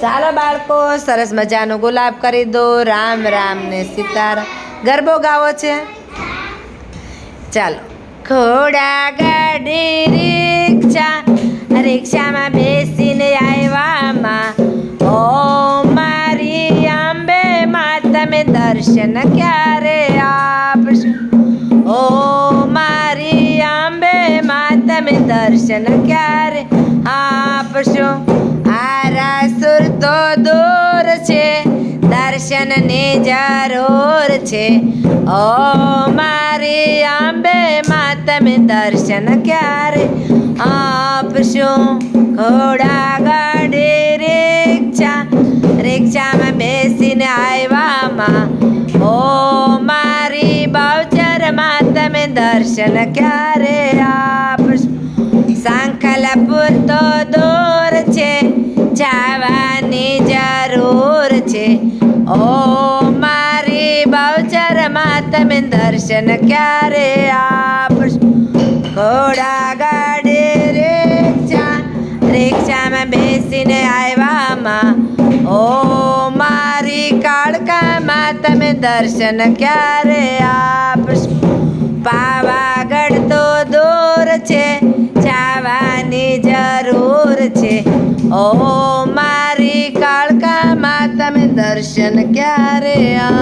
ચાલો બાળકો, સરસ મજાનો ગુલાબ કરી દો. રામ રામ ને સીતારામ. ગરબો ગાવો છે. ચાલો. ઘોડા ગાડી રિક્ષા, રિક્ષામાં બેસીને આવ્યામાં ઓ મારી આંબે માં, તમે દર્શન ક્યારે આપશો? ઓ મારી આંબે માં, તમે દર્શન ક્યારે આપશો? દર્શનની જરૂર છે. ઓ મારી આંબે માં તમે દર્શન ક્યારે આપશો? ઘોડા ગાડી રિક્ષા, રિક્ષામાં બેસીને આવ્યામાં ઓ મારી બાવચરમાં તમે દર્શન ક્યારે આપશો? સાંખલાપુર તો દૂર જરૂર છે? ઓ મારી બાવચરમાં તમે દર્શન ક્યારે આપશો? ઘોડા ગાડી રિક્ષા, રિક્ષામાં બેસીને આવ્યામાં ઓ મારી કાળકામાં તમે દર્શન ક્યારે આપશો? પાવાગઢ તો દૂર છે, જવાની જરૂર છે. ઓ મારી તમે દર્શન ક્યારે આપ